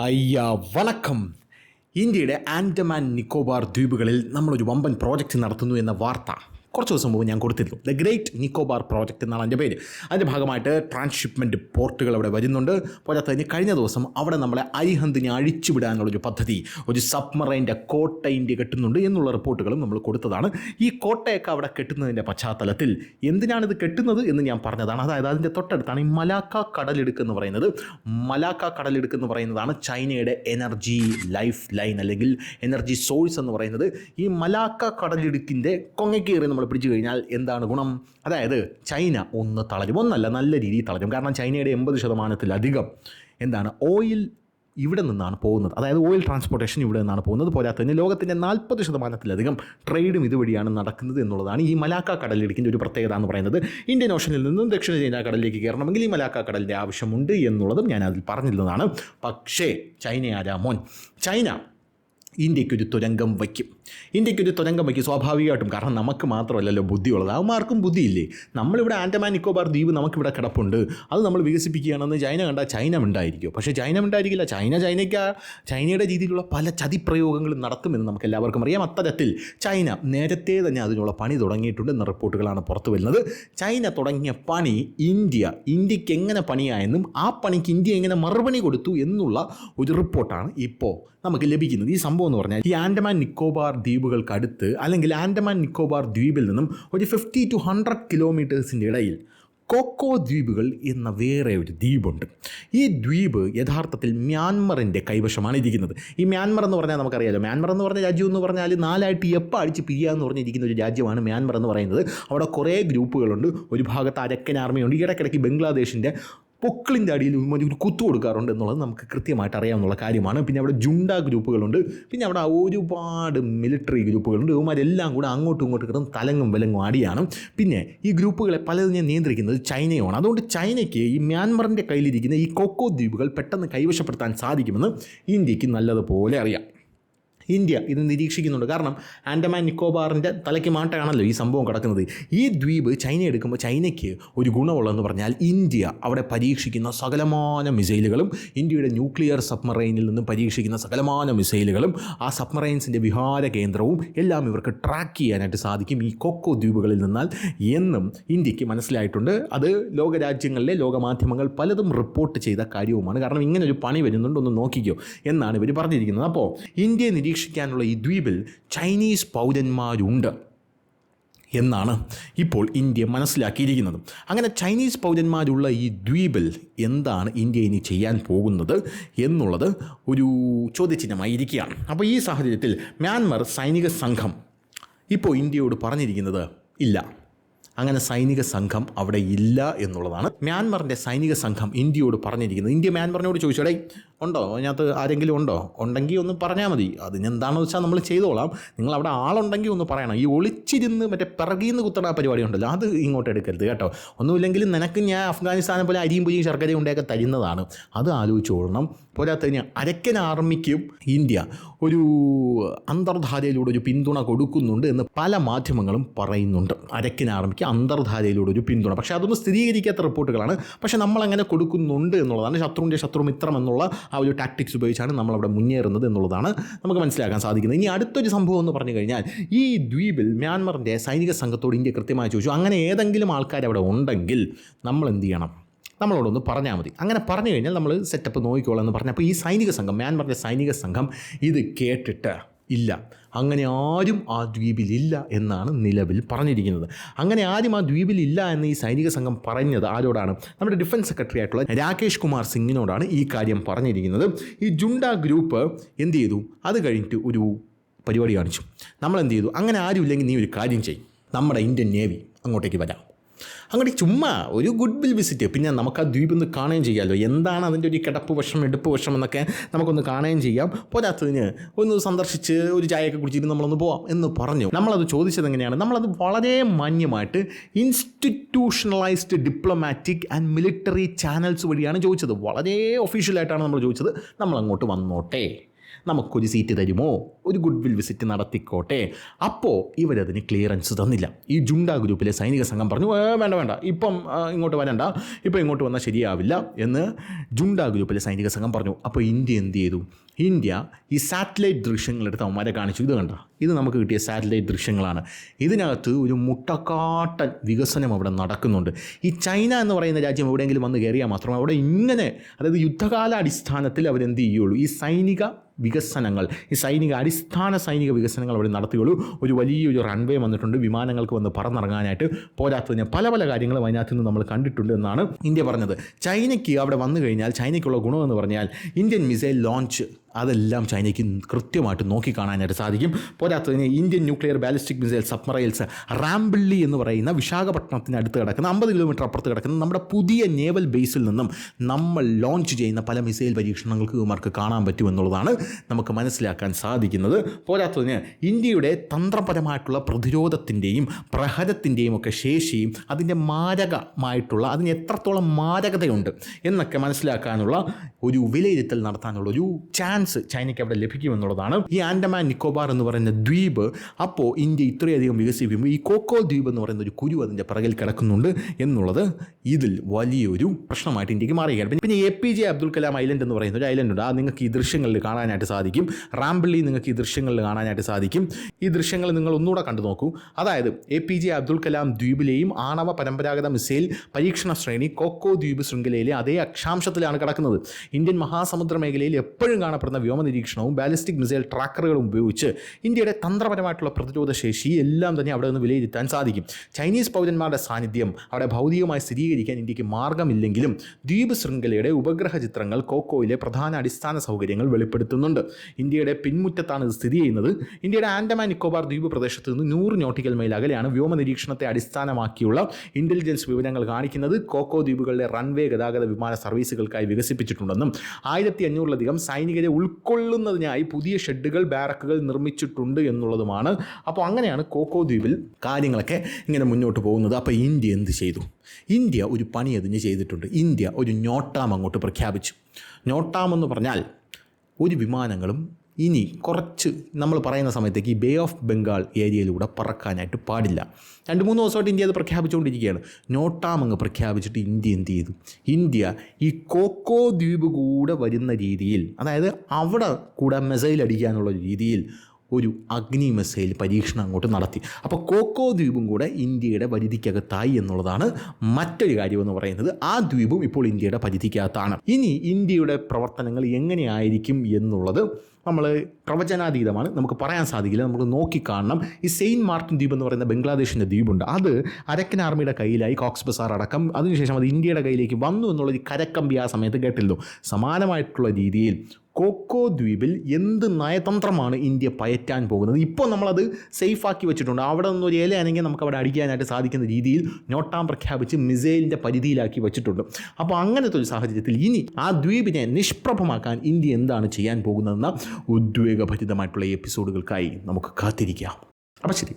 അയ്യ വണക്കം. ഇന്ത്യയുടെ ആൻഡമാൻ നിക്കോബാർ ദ്വീപുകളിൽ നമ്മളൊരു വമ്പൻ പ്രോജക്റ്റ് നടത്തുന്നു എന്ന വാർത്ത. കുറച്ച് ദിവസം മുമ്പ് ഞാൻ കൊടുത്തിരുന്നു. ദ ഗ്രേറ്റ് നിക്കോബാർ പ്രോജക്റ്റ് എന്നാണ് അതിന്റെ പേര്. അതിന്റെ ഭാഗമായിട്ട് ട്രാൻസ്ഷിപ്മെന്റ് പോർട്ടുകൾ അവിടെ വരുന്നുണ്ട്. പോരാത്തതിന് കഴിഞ്ഞ ദിവസം അവിടെ നമ്മളെ അരിഹന്തിനെ അഴിച്ചുവിടാനുള്ളൊരു പദ്ധതി ഒരു സബ്മറൈന്റെ കോട്ട കെട്ടുന്നുണ്ട് എന്നുള്ള റിപ്പോർട്ടുകളും നമ്മൾ കൊടുത്തതാണ്. ഈ കോട്ടയൊക്കെ അവിടെ കെട്ടുന്നതിന്റെ പശ്ചാത്തലത്തിൽ എന്തിനാണിത് കെട്ടുന്നത് എന്ന് ഞാൻ പറഞ്ഞതാണ്. അതായത് അതിന്റെ തൊട്ടടുത്താണ് ഈ മലാക്ക കടലിടുക്ക് എന്ന് പറയുന്നത്. മലാക്ക കടലിടുക്ക് എന്ന് പറയുന്നതാണ് ചൈനയുടെ എനർജി ലൈഫ് ലൈൻ അല്ലെങ്കിൽ എനർജി സോഴ്സ് എന്ന് പറയുന്നത്. ഈ മലാക്ക കടലിടുക്കിന്റെ കൊങ്ങക്കേറി നമ്മൾ പിടിച്ചു കഴിഞ്ഞാൽ എന്താണ് ഗുണം? അതായത് ചൈന ഒന്ന് തളരും. ഒന്നല്ല നല്ല രീതിയിൽ തളരും. കാരണം ചൈനയുടെ എൺപത് ശതമാനത്തിലധികം എന്താണ് ഓയിൽ ഇവിടെ നിന്നാണ് പോകുന്നത്. അതായത് ഓയിൽ ട്രാൻസ്പോർട്ടേഷൻ ഇവിടെ നിന്നാണ് പോകുന്നത്. പോരാത്തതിന് ലോകത്തിന്റെ നാൽപ്പത് ശതമാനത്തിലധികം ട്രേഡും ഇതുവഴിയാണ് നടക്കുന്നത് എന്നുള്ളതാണ് ഈ മലാക്ക കടലിടുക്കിന്റെ ഒരു പ്രത്യേകത എന്ന് പറയുന്നത്. ഇന്ത്യൻ ഓഷനിൽ നിന്നും ദക്ഷിണ ചൈന കടലിലേക്ക് കയറണമെങ്കിൽ ഈ മലാക്ക കടലിന്റെ ആവശ്യമുണ്ട് എന്നുള്ളതും ഞാൻ അതിൽ പറഞ്ഞിരുന്നതാണ്. പക്ഷേ ചൈന ആരാ മോൻ? ചൈന ഇന്ത്യക്കൊരു തുരങ്കം വയ്ക്കും. ഇന്ത്യക്കൊരു തുരങ്കം വയ്ക്കും സ്വാഭാവികമായിട്ടും. കാരണം നമുക്ക് മാത്രമല്ലല്ലോ ബുദ്ധിയുള്ളത്. അവന്മാർക്കും ബുദ്ധിയില്ലേ? നമ്മളിവിടെ ആൻഡമാൻ നിക്കോബാർ ദ്വീപ് നമുക്കിവിടെ കിടപ്പുണ്ട്. അത് നമ്മൾ വികസിപ്പിക്കുകയാണെന്ന് ചൈന കണ്ടാൽ ചൈന ഉണ്ടായിരിക്കും പക്ഷേ ചൈന ഉണ്ടായിരിക്കില്ല ചൈന ചൈനയ്ക്ക് ചൈനയുടെ രീതിയിലുള്ള പല ചതിപ്രയോഗങ്ങളും നടത്തുമെന്ന് നമുക്ക് എല്ലാവർക്കും അറിയാം. അത്തരത്തിൽ ചൈന നേരത്തെ തന്നെ അതിനുള്ള പണി തുടങ്ങിയിട്ടുണ്ട് എന്ന റിപ്പോർട്ടുകളാണ് പുറത്തു വരുന്നത്. ചൈന തുടങ്ങിയ പണി ഇന്ത്യ ഇന്ത്യയ്ക്ക് എങ്ങനെ പണിയായെന്നും ആ പണിക്ക് ഇന്ത്യ എങ്ങനെ മറുപടി കൊടുത്തു എന്നുള്ള ഒരു റിപ്പോർട്ടാണ് ഇപ്പോൾ നമുക്ക് ലഭിക്കുന്നത്. ഈ സംഭവം എന്ന് പറഞ്ഞാൽ ഈ ആൻഡമാൻ നിക്കോബാർ ദ്വീപുകൾക്കടുത്ത് അല്ലെങ്കിൽ ആൻഡമാൻ നിക്കോബാർ ദ്വീപിൽ നിന്നും ഒരു ഫിഫ്റ്റി ടു ഹൺഡ്രഡ് കിലോമീറ്റേഴ്സിന്റെ ഇടയിൽ കൊക്കോ ദ്വീപുകൾ എന്ന വേറെ ഒരു ദ്വീപുണ്ട്. ഈ ദ്വീപ് യഥാർത്ഥത്തിൽ മ്യാൻമറിന്റെ കൈവശമാണ് ഇരിക്കുന്നത്. ഈ മ്യാൻമർ എന്ന് പറഞ്ഞാൽ നമുക്കറിയാലോ മ്യാൻമർ എന്ന് പറഞ്ഞ രാജ്യം എന്ന് പറഞ്ഞാൽ നാലായിട്ട് എപ്പോൾ അടിച്ച് പിരിയുക എന്ന് പറഞ്ഞിരിക്കുന്ന ഒരു രാജ്യമാണ് മ്യാൻമർ എന്ന് പറയുന്നത്. അവിടെ കുറേ ഗ്രൂപ്പുകളുണ്ട്. ഒരു ഭാഗത്ത് അരക്കൻ ആർമിയുണ്ട്. ഇടയ്ക്കിടയ്ക്ക് ബംഗ്ലാദേശിന്റെ പൊക്കിളിന്റെ അടിയിൽ ഒരു ഒരു കുത്തു കൊടുക്കാറുണ്ട് എന്നുള്ളത് നമുക്ക് കൃത്യമായിട്ട് അറിയാവുന്ന കാര്യമാണ്. പിന്നെ അവിടെ ജുണ്ട ഗ്രൂപ്പുകളുണ്ട്. പിന്നെ അവിടെ ഒരുപാട് മിലിറ്ററി ഗ്രൂപ്പുകളുണ്ട്. ഇവന്മാരെല്ലാം കൂടെ അങ്ങോട്ടും ഇങ്ങോട്ടും കിടന്ന് തലങ്ങും വിലങ്ങും അടിയാണ് പിന്നെ ഈ ഗ്രൂപ്പുകളെ പലതിനെ നിയന്ത്രിക്കുന്നത് ചൈനയുമാണ് അതുകൊണ്ട് ചൈനയ്ക്ക് ഈ മ്യാൻമറിന്റെ കയ്യിലിരിക്കുന്ന ഈ കൊക്കോ ദ്വീപുകൾ പെട്ടെന്ന് കൈവശപ്പെടുത്താൻ സാധിക്കുമെന്ന് ഇന്ത്യയ്ക്ക് നല്ലതുപോലെ അറിയാം. ഇന്ത്യ ഇത് നിരീക്ഷിക്കുന്നുണ്ട്. കാരണം ആൻഡമാൻ നിക്കോബാറിന്റെ തലയ്ക്ക് മാട്ടാണല്ലോ ഈ സംഭവം കിടക്കുന്നത്. ഈ ദ്വീപ് ചൈന എടുക്കുമ്പോൾ ചൈനയ്ക്ക് ഒരു ഗുണമുള്ളതെന്ന് പറഞ്ഞാൽ ഇന്ത്യ അവിടെ പരീക്ഷിക്കുന്ന സകലമാന മിസൈലുകളും ഇന്ത്യയുടെ ന്യൂക്ലിയർ സബ്മറൈനിൽ നിന്നും പരീക്ഷിക്കുന്ന സകലമാന മിസൈലുകളും ആ സബ്മറൈൻസിന്റെ വിഹാര കേന്ദ്രവും എല്ലാം ഇവർക്ക് ട്രാക്ക് ചെയ്യാനായിട്ട് സാധിക്കും ഈ കൊക്കോ ദ്വീപുകളിൽ നിന്നാൽ എന്നും ഇന്ത്യയ്ക്ക് മനസ്സിലായിട്ടുണ്ട്. അത് ലോകരാജ്യങ്ങളിലെ ലോകമാധ്യമങ്ങൾ പലതും റിപ്പോർട്ട് ചെയ്ത കാര്യവുമാണ്. കാരണം ഇങ്ങനെ ഒരു പണി വരുന്നുണ്ട് ഒന്ന് നോക്കിക്കോ എന്നാണ് ഇവർ പറഞ്ഞിരിക്കുന്നത്. അപ്പോൾ ഇന്ത്യയെ നിരീക്ഷിക്കാനുള്ള ഈ ദ്വീപിൽ ചൈനീസ് പൗരന്മാരുണ്ട് എന്നാണ് ഇപ്പോൾ ഇന്ത്യ മനസ്സിലാക്കിയിരിക്കുന്നത്. അങ്ങനെ ചൈനീസ് പൗരന്മാരുള്ള ഈ ദ്വീപിൽ എന്താണ് ഇന്ത്യ ഇനി ചെയ്യാൻ പോകുന്നത് എന്നുള്ളത് ഒരു ചോദ്യചിഹ്നമായിരിക്കുകയാണ്. അപ്പോൾ ഈ സാഹചര്യത്തിൽ മ്യാൻമർ സൈനിക സംഘം ഇപ്പോൾ ഇന്ത്യയോട് പറഞ്ഞിരിക്കുന്നത് ഇല്ല. അങ്ങനെ സൈനിക സംഘം അവിടെ ഇല്ല എന്നുള്ളതാണ്. മ്യാൻമറിന്റെ സൈനിക സംഘം ഇന്ത്യയോട് പറഞ്ഞിരിക്കുന്നത്. ഇന്ത്യ മ്യാൻമറിനോട് ചോദിച്ചോടേ ഉണ്ടോ? അതിനകത്ത് ആരെങ്കിലും ഉണ്ടോ? ഉണ്ടെങ്കിൽ ഒന്ന് പറഞ്ഞാൽ മതി. അതിനെന്താണെന്ന് വെച്ചാൽ നമ്മൾ ചെയ്തോളാം. നിങ്ങൾ അവിടെ ആളുണ്ടെങ്കിൽ ഒന്ന് പറയണം. ഈ ഒളിച്ചിരുന്ന് മറ്റേ പിറകിൽ നിന്ന് കുത്തണ പരിപാടി ഉണ്ടല്ലോ അത് ഇങ്ങോട്ട് എടുക്കരുത് കേട്ടോ. ഒന്നുമില്ലെങ്കിൽ നിനക്ക് ഞാൻ അഫ്ഗാനിസ്ഥാനെ പോലെ അരിയും പുരിയും ശർക്കരയും ഉണ്ടൊക്കെ തരുന്നതാണ്. അത് ആലോചിച്ചോളണം പോരാത്തതിന് അരക്കൻ ആർമിക്കും ഇന്ത്യ ഒരു അന്തർധാരയിലൂടെ ഒരു പിന്തുണ കൊടുക്കുന്നുണ്ട് എന്ന് പല മാധ്യമങ്ങളും പറയുന്നുണ്ട്. അരക്കൻ ആർമിക്ക് അന്തർധാരയിലൂടെ ഒരു പിന്തുണ. പക്ഷേ അതൊന്നും സ്ഥിരീകരിക്കാത്ത റിപ്പോർട്ടുകളാണ്. പക്ഷേ നമ്മളങ്ങനെ കൊടുക്കുന്നുണ്ട് എന്നുള്ളതാണ് ശത്രുവിന്റെ ശത്രു മിത്രം എന്നുള്ള ആ ഒരു ടാക്ടിക്സ് ഉപയോഗിച്ചാണ് നമ്മളവിടെ മുന്നേറുന്നത് എന്നുള്ളതാണ് നമുക്ക് മനസ്സിലാക്കാൻ സാധിക്കുന്നത്. ഇനി അടുത്തൊരു സംഭവം എന്ന് പറഞ്ഞു കഴിഞ്ഞാൽ ഈ ദ്വീപിൽ മ്യാൻമറിന്റെ സൈനിക സംഘത്തോട് ഇന്ത്യ കൃത്യമായി ചോദിച്ചു അങ്ങനെ ഏതെങ്കിലും ആൾക്കാർ അവിടെ ഉണ്ടെങ്കിൽ നമ്മൾ എന്ത് ചെയ്യണം? നമ്മളോടൊന്ന് പറഞ്ഞാൽ മതി. അങ്ങനെ പറഞ്ഞു കഴിഞ്ഞാൽ നമ്മൾ സെറ്റപ്പ് നോക്കിക്കോളാം എന്ന് പറഞ്ഞപ്പോൾ ഈ സൈനിക സംഘം മ്യാൻമറിന്റെ സൈനിക സംഘം ഇത് കേട്ടിട്ട് ഇല്ല. അങ്ങനെ ആരും ആ ദ്വീപിലില്ല എന്നാണ് നിലവിൽ പറഞ്ഞിരിക്കുന്നത്. അങ്ങനെ ആരും ആ ദ്വീപിലില്ല എന്ന് ഈ സൈനിക സംഘം പറഞ്ഞത് ആരോടാണ്? നമ്മുടെ ഡിഫൻസ് സെക്രട്ടറി ആയിട്ടുള്ള രാകേഷ് കുമാർ സിംഗിനോടാണ് ഈ കാര്യം പറഞ്ഞിരിക്കുന്നത്. ഈ ജുണ്ട ഗ്രൂപ്പ് എന്ത് ചെയ്തു? അത് കഴിഞ്ഞിട്ട് ഒരു പരിപാടി കാണിച്ചു. നമ്മൾ എന്ത് ചെയ്തു? അങ്ങനെ ആരും ഇല്ലെങ്കിൽ നീ ഒരു കാര്യം ചെയ്യും. നമ്മുടെ ഇന്ത്യൻ നേവി അങ്ങോട്ടേക്ക് വരാം. അങ്ങോട്ട് ചുമ്മാ ഒരു ഗുഡ് വിൽ വിസിറ്റ്. പിന്നെ നമുക്ക് ആ ദ്വീപ് ഒന്ന് കാണുകയും ചെയ്യാമല്ലോ എന്താണ് അതിന്റെ ഒരു കിടപ്പ് വശം എടുപ്പ് വശം എന്നൊക്കെ നമുക്കൊന്ന് കാണുകയും ചെയ്യാം. പോരാത്തതിന് ഒന്ന് സന്ദർശിച്ച് ഒരു ചായയൊക്കെ കുടിച്ചിട്ട് നമ്മളൊന്ന് പോവാം എന്ന് പറഞ്ഞു. നമ്മളത് ചോദിച്ചത് എങ്ങനെയാണ്? നമ്മളത് വളരെ മാന്യമായിട്ട് institutionalised diplomatic and military channels വഴിയാണ് ചോദിച്ചത്. വളരെ ഒഫീഷ്യലായിട്ടാണ് നമ്മൾ ചോദിച്ചത്. നമ്മൾ അങ്ങോട്ട് വന്നോട്ടെ. നമുക്കൊരു സീറ്റ് തരുമോ? ഒരു ഗുഡ് വിൽ വിസിറ്റ് നടത്തിക്കോട്ടെ. അപ്പോൾ ഇവരതിന് ക്ലിയറൻസ് തന്നില്ല. ഈ ജുണ്ട ഗ്രൂപ്പിലെ സൈനിക സംഘം പറഞ്ഞു "ഏ, വേണ്ട വേണ്ട. ഇപ്പം ഇങ്ങോട്ട് വരണ്ട. ഇപ്പം ഇങ്ങോട്ട് വന്നാൽ ശരിയാവില്ല എന്ന് ജുണ്ട ഗ്രൂപ്പിലെ സൈനിക സംഘം പറഞ്ഞു. അപ്പോൾ ഇന്ത്യ എന്ത് ചെയ്തു? ഇന്ത്യ ഈ സാറ്റലൈറ്റ് ദൃശ്യങ്ങളെടുത്ത് അവന്മാരെ കാണിച്ചു. ഇത് കണ്ട? ഇത് നമുക്ക് കിട്ടിയ സാറ്റലൈറ്റ് ദൃശ്യങ്ങളാണ്. ഇതിനകത്ത് ഒരു മുട്ടക്കാട്ടൻ വികസനം അവിടെ നടക്കുന്നുണ്ട്. ഈ ചൈന എന്ന് പറയുന്ന രാജ്യം എവിടെയെങ്കിലും വന്ന് കയറിയാൽ മാത്രമേ അവിടെ ഇങ്ങനെ അതായത് യുദ്ധകാല അടിസ്ഥാനത്തിൽ അവരെന്ത് ചെയ്യുള്ളൂ? ഈ സൈനിക വികസനങ്ങൾ. ഈ സൈനിക അടിസ്ഥാന സൈനിക വികസനങ്ങൾ അവിടെ നടത്തുകയുള്ളൂ ഒരു വലിയൊരു റൺവേ വന്നിട്ടുണ്ട്. വിമാനങ്ങൾക്ക് വന്ന് പറന്നിറങ്ങാനായിട്ട് പോരാത്തതിന് പല പല കാര്യങ്ങളും അതിനകത്ത് നിന്ന് നമ്മൾ കണ്ടിട്ടുണ്ട് എന്നാണ് ഇന്ത്യ പറഞ്ഞത്. ചൈനയ്ക്ക് അവിടെ വന്നു കഴിഞ്ഞാൽ ചൈനയ്ക്കുള്ള ഗുണമെന്ന് പറഞ്ഞാൽ ഇന്ത്യൻ മിസൈൽ ലോഞ്ച് അതെല്ലാം ചൈനയ്ക്ക് കൃത്യമായിട്ട് നോക്കിക്കാണാനായിട്ട് സാധിക്കും. പോരാത്തതിന് Indian nuclear ballistic missile submarines Rambilli എന്ന് പറയുന്ന വിശാഖപട്ടണത്തിന് അടുത്ത് കിടക്കുന്ന അമ്പത് കിലോമീറ്റർ അപ്പുറത്ത് കിടക്കുന്ന നമ്മുടെ പുതിയ നേവൽ ബേസിൽ നിന്നും നമ്മൾ ലോഞ്ച് ചെയ്യുന്ന പല മിസൈൽ പരീക്ഷണങ്ങൾക്ക് ഇവർക്ക് കാണാൻ പറ്റുമെന്നുള്ളതാണ് നമുക്ക് മനസ്സിലാക്കാൻ സാധിക്കുന്നത്. പോരാത്തതിന് ഇന്ത്യയുടെ തന്ത്രപരമായിട്ടുള്ള പ്രതിരോധത്തിന്റെയും പ്രഹരത്തിന്റെയും ഒക്കെ ശേഷിയും അതിന്റെ മാരകമായിട്ടുള്ള അതിന് എത്രത്തോളം മാരകതയുണ്ട് എന്നൊക്കെ മനസ്സിലാക്കാനുള്ള ഒരു വിലയിരുത്തൽ നടത്താനുള്ള ഒരു ചാൻസ് ചൈനയ്ക്ക് അവിടെ ലഭിക്കുമെന്നുള്ളതാണ്. ഈ ആൻഡമാൻ നിക്കോബാർ എന്ന് പറയുന്ന ദ്വീപ് അപ്പോൾ ഇന്ത്യ ഇത്രയധികം വികസിപ്പിക്കുമ്പോൾ ഈ കോക്കോ ദ്വീപ് എന്ന് പറയുന്ന ഒരു കുരു അതിന്റെ പിറകിൽ കിടക്കുന്നുണ്ട് എന്നുള്ളത് ഇതിൽ വലിയൊരു പ്രശ്നമായിട്ട് ഇന്ത്യയ്ക്ക് പിന്നെ- പിന്നെ A P J Abdul Kalam island എന്ന് പറയുന്ന ഒരു ഐലൻഡ് ഉണ്ട്. ആ നിങ്ങൾക്ക് ഈ ദൃശ്യങ്ങളിൽ കാണാനായിട്ട് സാധിക്കും. റാംബിളി നിങ്ങൾക്ക് ഈ ദൃശ്യങ്ങളിൽ കാണാനായിട്ട് സാധിക്കും. ഈ ദൃശ്യങ്ങൾ നിങ്ങൾ ഒന്നുകൂടെ കണ്ടു നോക്കൂ. അതായത് A P J Abdul Kalam ദ്വീപിലെയും ആണവ പരമ്പരാഗത മിസൈൽ പരീക്ഷണ ശ്രേണി കോക്കോ ദ്വീപ് ശൃംഖലയിലെ അതേ അക്ഷാംശത്തിലാണ് കിടക്കുന്നത്. ഇന്ത്യൻ മഹാസമുദ്ര മേഖലയിൽ എപ്പോഴും കാണപ്പെടുന്ന വ്യോമ നിരീക്ഷണവും ബാലിസ്റ്റിക് മിസൈൽ ട്രാക്കറുകളും ഉപയോഗിച്ച് ഇന്ത്യയുടെ തന്ത്രപരമായിട്ടുള്ള പ്രതിരോധ ശേഷി എല്ലാം തന്നെ അവിടെ നിന്ന് വിലയിരുത്താൻ സാധിക്കും. ചൈനീസ് പൗരന്മാരുടെ സാന്നിധ്യം അവിടെ ഭൗതികമായി സ്ഥിരീകരിക്കാൻ ഇന്ത്യയ്ക്ക് മാർഗമില്ലെങ്കിലും ദ്വീപ് ശൃംഖലയുടെ ഉപഗ്രഹ ചിത്രങ്ങൾ കോക്കോയിലെ പ്രധാന അടിസ്ഥാന സൗകര്യങ്ങൾ വെളിപ്പെടുത്തുന്നുണ്ട്. ഇന്ത്യയുടെ പിൻമുറ്റത്താണ് ഇത് സ്ഥിതി ചെയ്യുന്നത്. ഇന്ത്യയുടെ ആൻഡമാൻ നിക്കോബാർ ദ്വീപ് പ്രദേശത്ത് നിന്ന് നൂറ് നോട്ടിക്കൽ മൈൽ അകലെയാണ് വ്യോമ നിരീക്ഷണത്തെ അടിസ്ഥാനമാക്കിയുള്ള ഇന്റലിജൻസ് വിവരങ്ങൾ കാണിക്കുന്നത്. കോക്കോ ദ്വീപുകളിലെ റൺവേ ഗതാഗത വിമാന സർവീസുകൾക്കായി വികസിപ്പിച്ചിട്ടുണ്ടെന്നും ആയിരത്തി അഞ്ഞൂറിലധികം സൈനികരെ ഉൾക്കൊള്ളുന്നതിനായി പുതിയ ഷെഡുകൾ ബാരക്കുകൾ നിർമ്മിച്ചിട്ടുണ്ട് എന്നുള്ളതുമാണ്. അപ്പോൾ അങ്ങനെയാണ് കോക്കോ ദ്വീപിൽ കാര്യങ്ങളൊക്കെ ഇങ്ങനെ മുന്നോട്ട് പോകുന്നത്. അപ്പോൾ ഇന്ത്യ എന്ത് ചെയ്തു? ഇന്ത്യ ഒരു പണി അതിന് ചെയ്തിട്ടുണ്ട്. ഇന്ത്യ ഒരു നോട്ടാം അങ്ങോട്ട് പ്രഖ്യാപിച്ചു. നോട്ടാം എന്ന് പറഞ്ഞാൽ ഒരു വിമാനങ്ങളും ഇനി കുറച്ച് നമ്മൾ പറയുന്ന സമയത്തേക്ക് ഈ ബേ ഓഫ് ബംഗാൾ ഏരിയയിലൂടെ പറക്കാനായിട്ട് പാടില്ല. രണ്ട് മൂന്ന് ദിവസമായിട്ട് ഇന്ത്യ അത് പ്രഖ്യാപിച്ചുകൊണ്ടിരിക്കുകയാണ്. നോട്ടാം അങ്ങ് പ്രഖ്യാപിച്ചിട്ട് ഇന്ത്യ എന്ത് ചെയ്തു? ഇന്ത്യ ഈ കോക്കോ ദ്വീപ് കൂടെ വരുന്ന രീതിയിൽ അതായത് അവിടെ കൂടെ മിസൈൽ അടിക്കാനുള്ള രീതിയിൽ ഒരു അഗ്നി മിസൈൽ പരീക്ഷണം അങ്ങോട്ട് നടത്തി. അപ്പോൾ കോക്കോ ദ്വീപും കൂടെ ഇന്ത്യയുടെ പരിധിക്കകത്തായി എന്നുള്ളതാണ് മറ്റൊരു കാര്യമെന്ന് പറയുന്നത്. ആ ദ്വീപും ഇപ്പോൾ ഇന്ത്യയുടെ പരിധിക്കകത്താണ്. ഇനി ഇന്ത്യയുടെ പ്രവർത്തനങ്ങൾ എങ്ങനെയായിരിക്കും എന്നുള്ളത് നമ്മൾ പ്രവചനാതീതമാണ്. നമുക്ക് പറയാൻ സാധിക്കില്ല. നമുക്ക് നോക്കിക്കാണണം. ഈ സെയിന്റ് മാർട്ടിൻ ദ്വീപ് എന്ന് പറയുന്ന ബംഗ്ലാദേശിന്റെ ദ്വീപുണ്ട്. അത് അരക്കൻ ആർമിയുടെ കയ്യിലായി കോക്സ് ബസാർ അടക്കം അതിനുശേഷം അത് ഇന്ത്യയുടെ കയ്യിലേക്ക് വന്നു എന്നുള്ളൊരു കരക്കമ്പി ആ സമയത്ത് കേട്ടില്ലോ സമാനമായിട്ടുള്ള രീതിയിൽ കോക്കോ ദ്വീപിൽ എന്ത് നയതന്ത്രമാണ് ഇന്ത്യ പയറ്റാൻ പോകുന്നത്? ഇപ്പോൾ നമ്മളത് സേഫാക്കി വെച്ചിട്ടുണ്ട്. അവിടെ നിന്ന് ഒരു ഇലയാണെങ്കിൽ നമുക്ക് അവിടെ അടിക്കാനായിട്ട് സാധിക്കുന്ന രീതിയിൽ നോട്ടാം പ്രഖ്യാപിച്ച് മിസൈലിന്റെ പരിധിയിലാക്കി വെച്ചിട്ടുണ്ട്. അപ്പോൾ അങ്ങനത്തെ ഒരു സാഹചര്യത്തിൽ ഇനി ആ ദ്വീപിനെ നിഷ്പ്രഭമാക്കാൻ ഇന്ത്യ എന്താണ് ചെയ്യാൻ പോകുന്നതെന്ന ഉദ്വേഗഭരിതമായിട്ടുള്ള എപ്പിസോഡുകൾക്കായി നമുക്ക് കാത്തിരിക്കാം. അപ്പം ശരി.